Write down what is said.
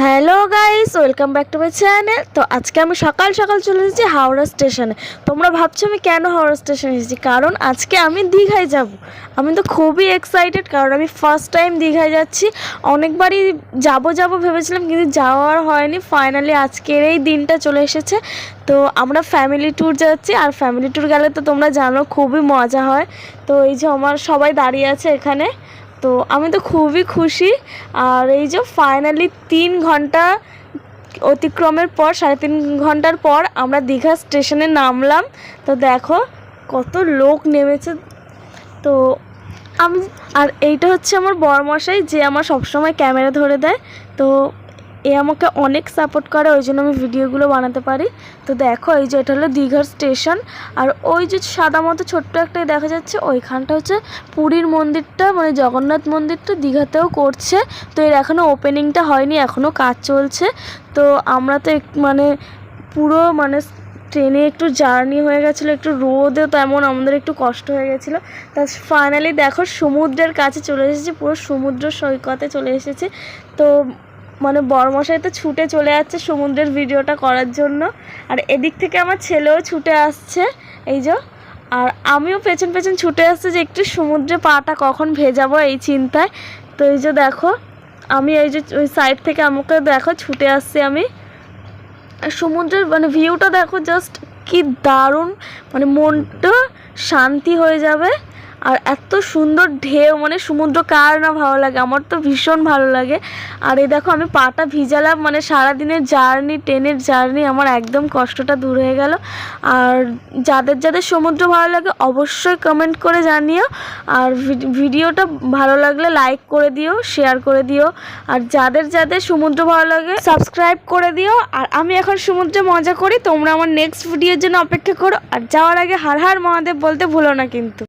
Hello guys, welcome back to my channel. তো আজকে আমি সকাল সকাল চলে এসেছি হাওড়া স্টেশনে। তোমরা ভাবছ আমি কেন হাওড়া স্টেশনে এসেছি? কারণ আজকে আমি দীঘায় যাব। আমি তো খুবই এক্সাইটেড কারণ আমি ফার্স্ট টাইম দীঘায় যাচ্ছি। অনেকবারই যাব যাব ভেবেছিলাম কিন্তু যাওয়ার হয়নি। ফাইনালি আজকের এই দিনটা চলে এসেছে। তো আমরা ফ্যামিলি ট্যুর যাচ্ছি আর ফ্যামিলি ট্যুর গেলে তো তোমরা জানো খুবই মজা হয়। তো এই যে আমার সবাই দাঁড়িয়ে আছে এখানে। তো আমি তো খুবই খুশি। আর এই যে ফাইনালি তিন ঘণ্টা অতিক্রমের পর, সাড়ে তিন ঘণ্টার পর আমরা দীঘা স্টেশনে নামলাম। তো দেখো কত লোক নেমেছে। তো আমি, আর এইটা হচ্ছে আমার বরমশাই, যে আমার সবসময় ক্যামেরা ধরে দেয়। তো এ আমাকে অনেক সাপোর্ট করে, ওই জন্য আমি ভিডিওগুলো বানাতে পারি। তো দেখো, এই যে এটা হলো দীঘার স্টেশন আর ওই যে সাদা মতো ছোট্ট একটাই দেখা যাচ্ছে, ওইখানটা হচ্ছে পুরীর মন্দিরটা মানে জগন্নাথ মন্দিরটা দীঘাতেও করছে। তো এর এখনও ওপেনিংটা হয়নি এখনও কাজ চলছে। তো আমরা তো মানে পুরো মানে ট্রেনে একটু জার্নি হয়ে গেছিল, একটু রোদে তেমন, আমাদের একটু কষ্ট হয়ে গেছিল। তা ফাইনালি দেখো, সমুদ্রের কাছে চলে এসেছি, পুরো সমুদ্র সৈকতে চলে এসেছি। তো মানে বড়মশাই তো ছুটে চলে যাচ্ছে সমুদ্রের ভিডিওটা করার জন্য। আর এদিক থেকে আমার ছেলেও ছুটে আসছে, এই যে। আর আমিও পেছন পেছন ছুটে আসছে যে একটু সমুদ্রে পাটা কখন ভেজাবো এই চিন্তায়। তো এই যে দেখো, আমি এই যে ওই সাইড থেকে আমাকে দেখো ছুটে আসছি আমি। সমুদ্রের মানে ভিউটা দেখো জাস্ট কি দারুণ মানে মনটা শান্তি হয়ে যাবে। আর এত সুন্দর ঢেউ মানে সমুদ্র কার না ভালো লাগে, আমার তো ভীষণ ভালো লাগে। আর এই দেখো, আমি পাটা ভিজালাম মানে সারাদিনের জার্নি, ট্রেনের জার্নি, আমার একদম কষ্টটা দূর হয়ে গেল। আর যাদের যাদের সমুদ্র ভালো লাগে, অবশ্যই কমেন্ট করে জানিও। আর ভিডিওটা ভালো লাগলে লাইক করে দিও শেয়ার করে দিও। আর যাদের যাদের সমুদ্র ভালো লাগে সাবস্ক্রাইব করে দিও। আর আমি এখন সমুদ্রে মজা করি, তোমরা আমার নেক্সট ভিডিওর জন্য অপেক্ষা করো। আর যাওয়ার আগে হার হার মহাদেব বলতে ভুলো না কিন্তু।